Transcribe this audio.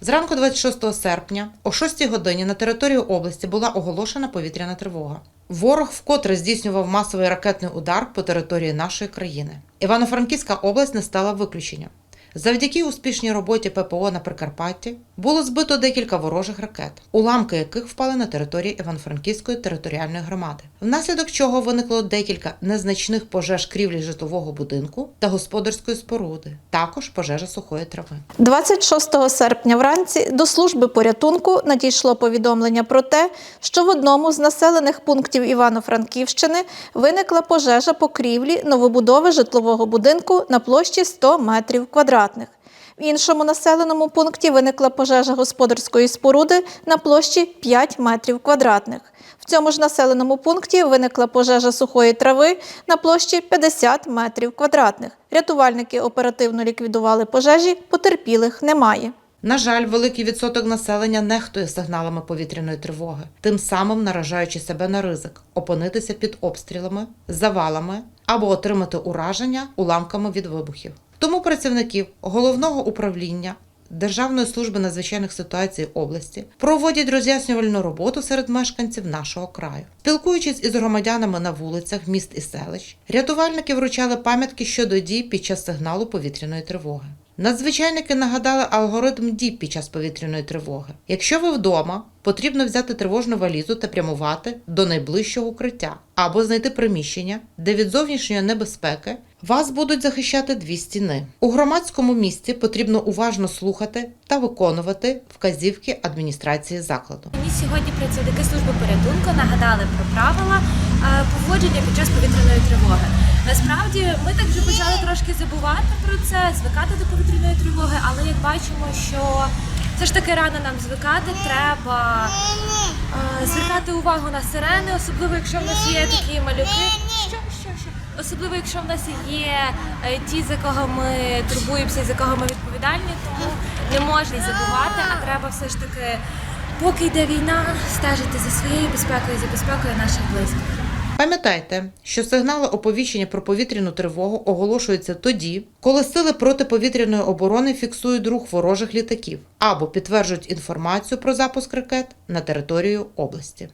Зранку 26 серпня о 6 годині на території області була оголошена повітряна тривога. Ворог вкотре здійснював масовий ракетний удар по території нашої країни. Івано-Франківська область не стала виключенням. Завдяки успішній роботі ППО на Прикарпатті було збито декілька ворожих ракет, уламки яких впали на території Івано-Франківської територіальної громади, внаслідок чого виникло декілька незначних пожеж крівлі житлового будинку та господарської споруди, також пожежа сухої трави. 26 серпня вранці до служби порятунку надійшло повідомлення про те, що в одному з населених пунктів Івано-Франківщини виникла пожежа покрівлі новобудови житлового будинку на площі 100 метрів квадратних. В іншому населеному пункті виникла пожежа господарської споруди на площі 5 метрів квадратних. В цьому ж населеному пункті виникла пожежа сухої трави на площі 50 метрів квадратних. Рятувальники оперативно ліквідували пожежі, потерпілих немає. На жаль, великий відсоток населення нехтує сигналами повітряної тривоги, тим самим наражаючи себе на ризик опинитися під обстрілами, завалами або отримати ураження уламками від вибухів. Тому працівників головного управління Державної служби надзвичайних ситуацій області проводять роз'яснювальну роботу серед мешканців нашого краю. Спілкуючись із громадянами на вулицях міст і селищ, рятувальники вручали пам'ятки щодо дій під час сигналу повітряної тривоги. Надзвичайники нагадали алгоритм дій під час повітряної тривоги. Якщо ви вдома, потрібно взяти тривожну валізу та прямувати до найближчого укриття або знайти приміщення, де від зовнішньої небезпеки вас будуть захищати дві стіни. У громадському місці потрібно уважно слухати та виконувати вказівки адміністрації закладу. Мені сьогодні працівники служби порятунку нагадали про правила е, поводження під час повітряної тривоги. Насправді ми так вже почали трошки забувати про це, звикати до повітряної тривоги, але як бачимо, що все ж таки рано нам звикати, треба е, звертати увагу на сирени, особливо якщо в нас є такі малюки. Особливо, якщо в нас є е, ті, за кого ми турбуємося, за кого ми відповідальні, тому не можна забувати, а треба все ж таки, поки йде війна, стежити за своєю безпекою за безпекою наших близьких. Пам'ятайте, що сигнали оповіщення про повітряну тривогу оголошуються тоді, коли сили протиповітряної оборони фіксують рух ворожих літаків або підтверджують інформацію про запуск ракет на територію області.